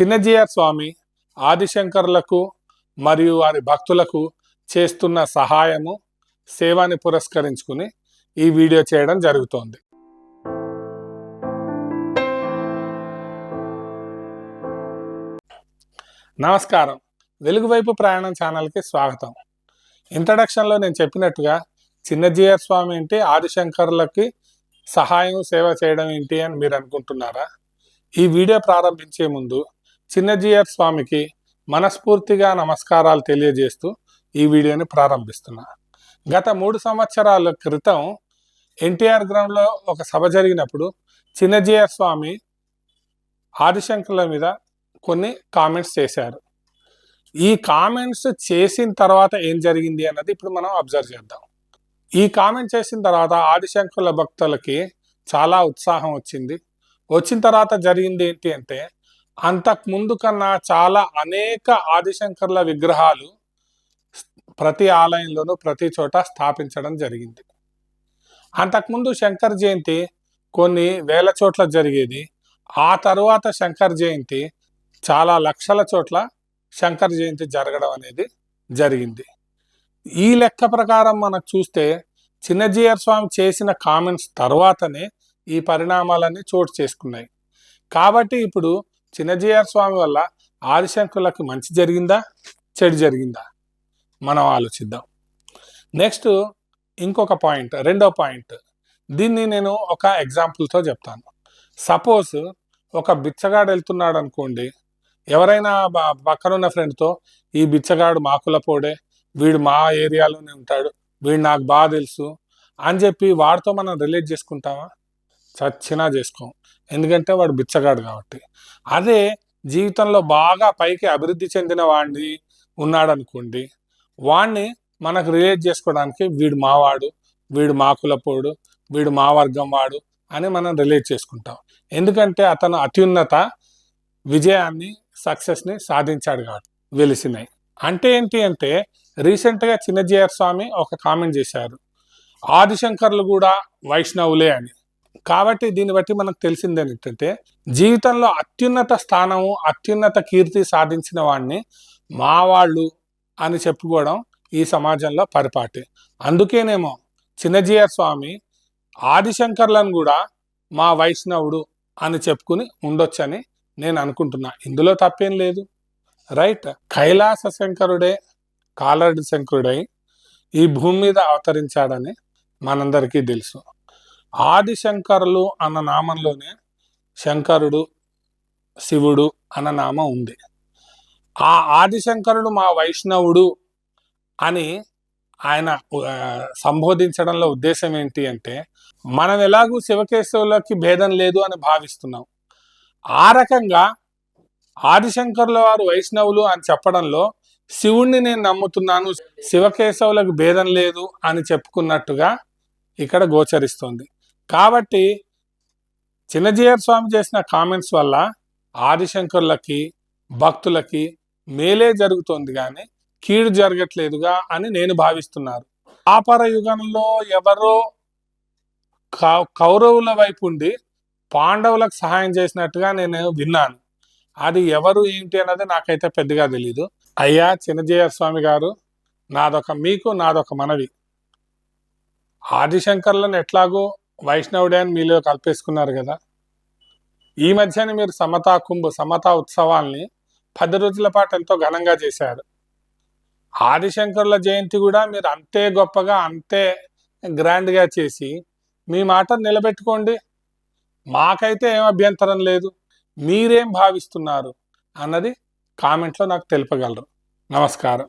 చిన్నజీఆర్ స్వామి ఆదిశంకర్లకు మరియు వారి భక్తులకు చేస్తున్న సహాయము సేవాని పురస్కరించుకుని ఈ వీడియో చేయడం జరుగుతోంది. నమస్కారం. వెలుగువైపు ప్రయాణం ఛానల్కి స్వాగతం. ఇంట్రడక్షన్లో నేను చెప్పినట్టుగా చిన్నజీఆర్ స్వామి ఏంటి ఆదిశంకర్లకి సహాయం సేవ చేయడం ఏంటి అని మీరు అనుకుంటున్నారా? ఈ వీడియో ప్రారంభించే ముందు చిన్నజీయర్ స్వామికి మనస్ఫూర్తిగా నమస్కారాలు తెలియజేస్తూ ఈ వీడియోని ప్రారంభిస్తున్నా. గత మూడు సంవత్సరాల క్రితం ఎన్టీఆర్ గ్రౌండ్లో ఒక సభ జరిగినప్పుడు చిన్నజీయర్ స్వామి ఆదిశంకర్ల మీద కొన్ని కామెంట్స్ చేశారు. ఈ కామెంట్స్ చేసిన తర్వాత ఏం జరిగింది అన్నది ఇప్పుడు మనం అబ్జర్వ్ చేద్దాం. ఈ కామెంట్ చేసిన తర్వాత ఆదిశంకర్ల భక్తులకి చాలా ఉత్సాహం వచ్చింది. వచ్చిన తర్వాత జరిగింది ఏంటి అంటే అంతకు ముందు కన్నా చాలా అనేక ఆదిశంకర్ల విగ్రహాలు ప్రతి ఆలయంలోనూ ప్రతి చోట స్థాపించడం జరిగింది. అంతకుముందు శంకర్ జయంతి కొన్ని వేల చోట్ల జరిగేది. ఆ తరువాత శంకర్ జయంతి చాలా లక్షల చోట్ల శంకర్ జయంతి జరగడం అనేది జరిగింది. ఈ లెక్క ప్రకారం మనకు చూస్తే చిన్నజీయర్ స్వామి చేసిన కామెంట్స్ తర్వాతనే ఈ పరిణామాలన్నీ చోటు చేసుకున్నాయి. కాబట్టి ఇప్పుడు చిన్నజీఆర్ స్వామి వల్ల ఆదిశంకులకు మంచి జరిగిందా? చెడు జరిగిందా? మనం ఆలోచిద్దాం. నెక్స్ట్ ఇంకొక పాయింట్ రెండో పాయింట్. దీన్ని నేను ఒక ఎగ్జాంపుల్తో చెప్తాను. సపోజ్ ఒక బిచ్చగాడు వెళ్తున్నాడు అనుకోండి ఎవరైనా పక్కనున్న ఫ్రెండ్తో ఈ బిచ్చగాడు మా కులపోడే వీడు మా ఏరియాలోనే ఉంటాడు వీడు నాకు బాగా తెలుసు అని చెప్పి వాడితో మనం రిలేట్ చేసుకుంటామా? చచ్చినా చేసుకోం. ఎందుకంటే వాడు బిచ్చగాడు కాబట్టి. అదే జీవితంలో బాగా పైకి అభివృద్ధి చెందిన వాడిని ఉన్నాడనుకోండి వాణ్ణి వాడిని మనకు రిలేట్ చేసుకోవడానికి వీడు మావాడు వీడు మా కులపోడు వీడు మా వర్గం వాడు అని మనం రిలేట్ చేసుకుంటాం. ఎందుకంటే అతను అత్యున్నత విజయాన్ని సక్సెస్ని సాధించాడు కాబట్టి వెలిసినాయి అంటే ఏంటి అంటే రీసెంట్గా చిన్నజీఆర్ స్వామి ఒక కామెంట్ చేశారు. ఆదిశంకర్లు కూడా వైష్ణవులే అని. కాబట్టి దీన్ని బట్టి మనకు తెలిసింది ఏంటంటే జీవితంలో అత్యున్నత స్థానము అత్యున్నత కీర్తి సాధించిన వాడిని మా వాళ్ళు అని చెప్పుకోవడం ఈ సమాజంలో పరిపాటి. అందుకేనేమో చిన్నజీయర్ స్వామి ఆదిశంకర్లను కూడా మా వైష్ణవుడు అని చెప్పుకుని ఉండొచ్చని నేను అనుకుంటున్నా. ఇందులో తప్పేం లేదు. రైట్? కైలాస శంకరుడే కాలడి శంకరుడై ఈ భూమి మీద అవతరించాడని మనందరికీ తెలుసు. ఆదిశంకరులు అన్న నామంలోనే శంకరుడు శివుడు అన్న నామం ఉంది. ఆ ఆదిశంకరుడు మా వైష్ణవుడు అని ఆయన సంబోధించడంలో ఉద్దేశం ఏంటి అంటే మనం ఎలాగూ శివకేశవులకి భేదం లేదు అని భావిస్తున్నాం. ఆ రకంగా ఆదిశంకర్ల వారు వైష్ణవులు అని చెప్పడంలో శివుణ్ణి నేను నమ్ముతున్నాను శివకేశవులకు భేదం లేదు అని చెప్పుకున్నట్టుగా ఇక్కడ గోచరిస్తుంది. కాబట్టి చిన్నజీయర్ స్వామి చేసిన కామెంట్స్ వల్ల ఆదిశంకర్లకి భక్తులకి మేలే జరుగుతోంది కానీ కీడు జరగట్లేదుగా అని నేను భావిస్తున్నారు. ఆపర యుగంలో ఎవరో కౌరవుల వైపు ఉండి పాండవులకు సహాయం చేసినట్టుగా నేను విన్నాను. అది ఎవరు ఏంటి అన్నది నాకైతే పెద్దగా తెలీదు. అయ్యా చిన్నజయ స్వామి గారు నాదొక మీకు నాదొక మనవి. ఆదిశంకర్లను ఎట్లాగో వైష్ణవుడే అని మీలో కల్పేసుకున్నారు కదా. ఈ మధ్యన మీరు సమతా కుంభ సమతా ఉత్సవాల్ని పది రోజుల పాటు ఎంతో ఘనంగా చేశారు. ఆదిశంకర్ల జయంతి కూడా మీరు అంతే గొప్పగా అంతే గ్రాండ్గా చేసి మీ మాట నిలబెట్టుకోండి. మాకైతే ఏం అభ్యంతరం లేదు మీరేం భావిస్తున్నారు అన్నది కామెంట్లో నాకు తెలుపగలరు. నమస్కారం.